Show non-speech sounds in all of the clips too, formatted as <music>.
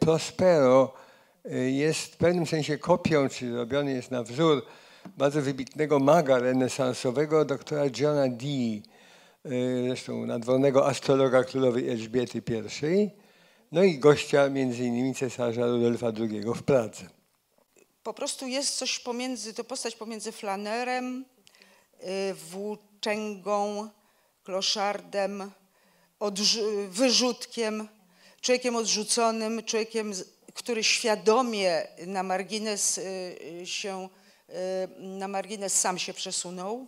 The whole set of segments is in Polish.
Prospero y, jest w pewnym sensie kopią, czy robiony jest na wzór bardzo wybitnego maga renesansowego doktora Johna Dee, y, zresztą nadwornego astrologa królowej Elżbiety I, no i gościa między innymi cesarza Rudolfa II w Pradze. Po prostu jest coś pomiędzy, to postać pomiędzy flanerem, y, włóczęgą, kloszardem, wyrzutkiem, człowiekiem odrzuconym, człowiekiem, który świadomie na margines y, się, na margines sam się przesunął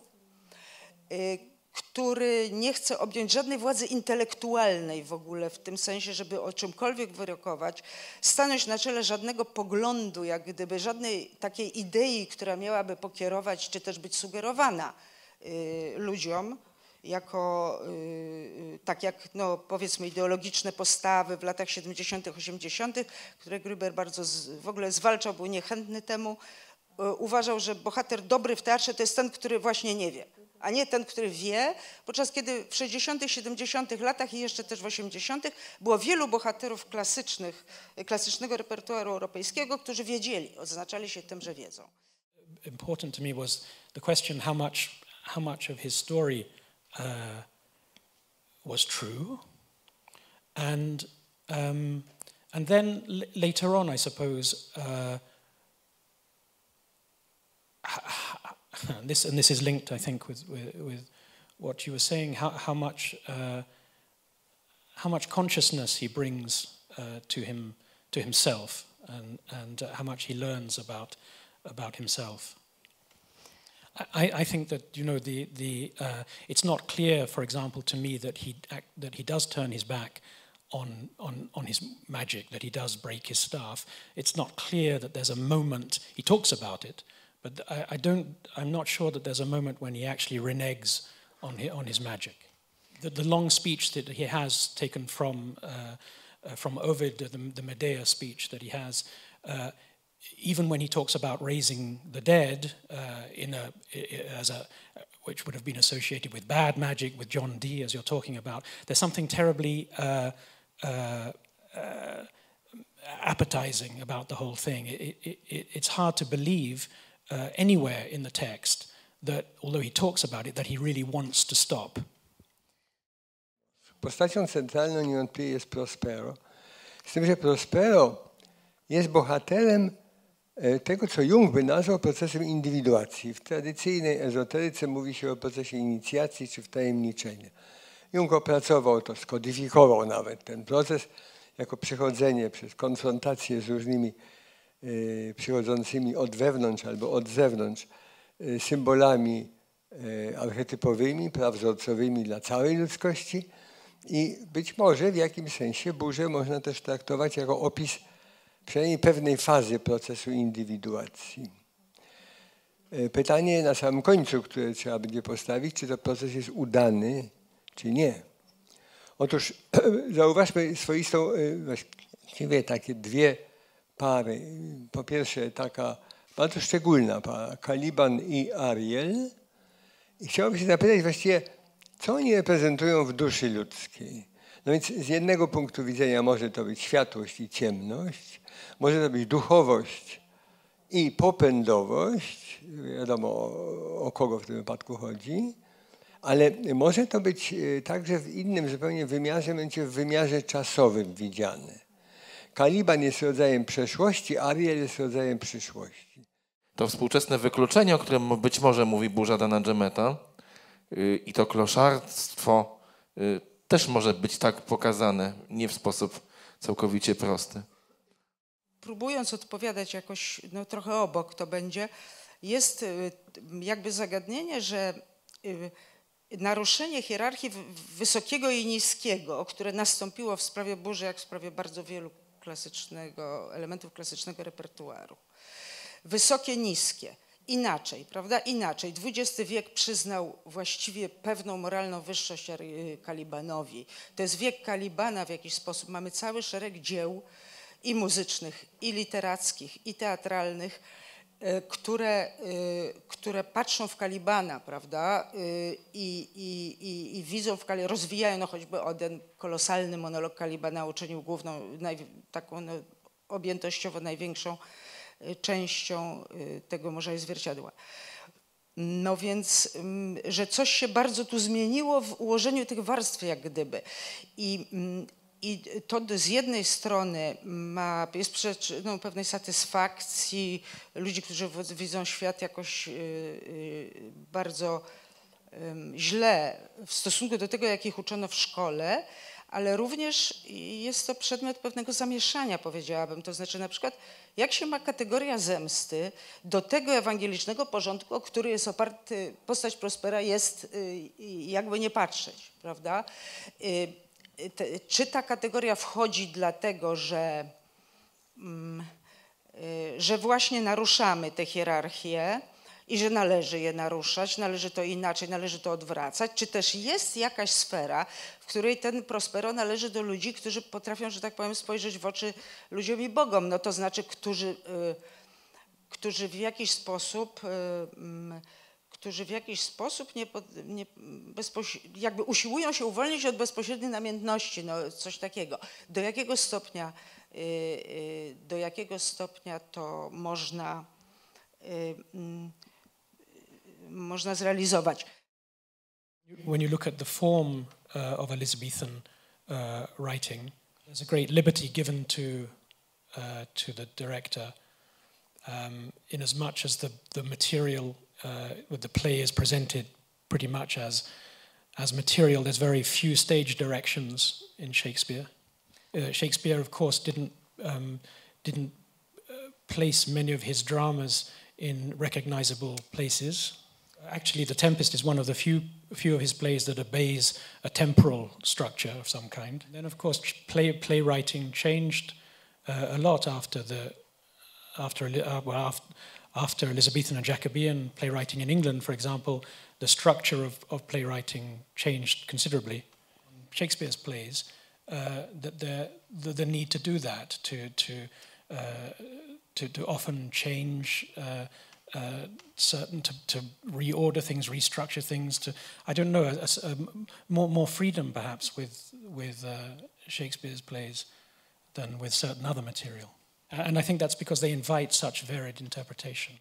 który nie chce objąć żadnej władzy intelektualnej w ogóle, w tym sensie, żeby o czymkolwiek wyrokować, stanąć na czele żadnego poglądu, jak gdyby żadnej takiej idei, która miałaby pokierować, czy też być sugerowana y, ludziom, jako, y, tak jak no, powiedzmy ideologiczne postawy w latach 70., 80., które Gruber bardzo z, w ogóle zwalczał, był niechętny temu, y, uważał, że bohater dobry w teatrze to jest ten, który właśnie nie wie a nie ten, który wie, podczas kiedy w 60., 70. latach i jeszcze też w 80. było wielu bohaterów klasycznych, klasycznego repertuaru europejskiego, którzy wiedzieli, odznaczali się tym, że wiedzą. Important to me was the question how much, how much of his story uh, was true, and um, and then later on, I suppose. Uh, and <laughs> this and this is linked, I think, with with, with what you were saying. How how much uh, how much consciousness he brings uh, to him to himself, and and uh, how much he learns about about himself. I, I think that you know the the uh, it's not clear, for example, to me that he that he does turn his back on, on, on his magic, that he does break his staff. It's not clear that there's a moment, he talks about it, but I, I, don't, I'm not sure that there's a moment when he actually reneges on his, on his magic. The, the long speech that he has taken from, uh, uh, from Ovid, the, the, Medea speech that he has, uh, even when he talks about raising the dead uh, in a, as a, which would have been associated with bad magic, with John Dee, as you're talking about, there's something terribly uh, uh, appetizing about the whole thing. It, it, it, it's hard to believe uh, anywhere in the text that, although he talks about it, that he really wants to stop. Postacią centralną niewątpliwie jest Prospero. Z tym, że Prospero jest bohaterem tego, co Jung by nazwał procesem indywiduacji. W tradycyjnej ezoteryce mówi się o procesie inicjacji czy wtajemniczenia. Jung opracował to, skodyfikował nawet ten proces jako przechodzenie przez konfrontację z różnymi Y, przychodzącymi od wewnątrz albo od zewnątrz y, symbolami archetypowymi, prawzorcowymi dla całej ludzkości i być może w jakimś sensie burzę można też traktować jako opis przynajmniej pewnej fazy procesu indywiduacji. Pytanie na samym końcu, które trzeba będzie postawić, czy to proces jest udany, czy nie. Otóż <clears throat> zauważmy swoistą, właściwie takie dwie pary. Po pierwsze taka bardzo szczególna para, Kaliban i Ariel. I chciałbym się zapytać właściwie, co oni reprezentują w duszy ludzkiej. No więc z jednego punktu widzenia może to być światłość i ciemność, może to być duchowość i popędowość, wiadomo o, kogo w tym wypadku chodzi, ale może to być e, także w innym zupełnie wymiarze, będzie w wymiarze czasowym widziane. Kaliban jest rodzajem przeszłości, Ariel jest rodzajem przyszłości. To współczesne wykluczenie, o którym być może mówi burza Dana Dżemeta yy, i to kloszarstwo yy, też może być tak pokazane, nie w sposób całkowicie prosty. Próbując odpowiadać jakoś no, trochę obok to będzie, jest yy, jakby zagadnienie, że naruszenie hierarchii wysokiego i niskiego, które nastąpiło w sprawie burzy, jak w sprawie bardzo wielu klasycznego, elementów klasycznego repertuaru. Wysokie, niskie. Inaczej, prawda? Inaczej. XX wiek przyznał właściwie pewną moralną wyższość Kalibanowi. To jest wiek Kalibana w jakiś sposób. Mamy cały szereg dzieł i muzycznych, i literackich, i teatralnych, E, które, e, które patrzą w Kalibana, prawda, i, i, i, i widzą w Kalibana, rozwijają no choćby o ten kolosalny monolog Kalibana uczynił główną, naj, taką no, objętościowo największą y, częścią y, tego Morza i Zwierciadła. No więc, mm, że coś się bardzo tu zmieniło w ułożeniu tych warstw jak gdyby. I, mm, i to z jednej strony ma, jest przyczyną pewnej satysfakcji ludzi, którzy widzą świat jakoś y, y, bardzo źle w stosunku do tego, jak ich uczono w szkole, ale również jest to przedmiot pewnego zamieszania, powiedziałabym. To znaczy na przykład, jak się ma kategoria zemsty do tego ewangelicznego porządku, o który jest oparty, postać Prospera jest y, jakby nie patrzeć, prawda? te, czy ta kategoria wchodzi dlatego, że, mm, y, że właśnie naruszamy tę hierarchię i że należy je naruszać, należy to inaczej, należy to odwracać, czy też jest jakaś sfera, w której ten Prospero należy do ludzi, którzy potrafią, że tak powiem, spojrzeć w oczy ludziom i Bogom, no to znaczy, którzy, y, którzy w jakiś sposób y, mm, którzy w jakiś sposób nie, nie jakby usiłują się uwolnić od bezpośredniej namiętności, no coś takiego. Do jakiego stopnia, y, y, do jakiego stopnia to można, y, mm, można zrealizować. When you look at the form uh, of Elizabethan uh, writing, there's a great liberty given to, uh, to the director um, in as much as the, the material uh, the play is presented pretty much as, as material. There's very few stage directions in Shakespeare. Uh, Shakespeare, of course, didn't, um, didn't uh, place many of his dramas in recognizable places. Actually, The Tempest is one of the few, few of his plays that obeys a temporal structure of some kind. And then, of course, play, playwriting changed uh, a lot after the after uh, well after, after Elizabethan and Jacobean playwriting in England, for example, the structure of, of playwriting changed considerably. Shakespeare's plays, uh, that the, the, the, need to do that, to, to, uh, to, to, often change uh, uh certain, to, to, reorder things, restructure things, to, I don't know, a, a, more, more freedom perhaps with, with uh, Shakespeare's plays than with certain other material. And I think that's because they invite such varied interpretation.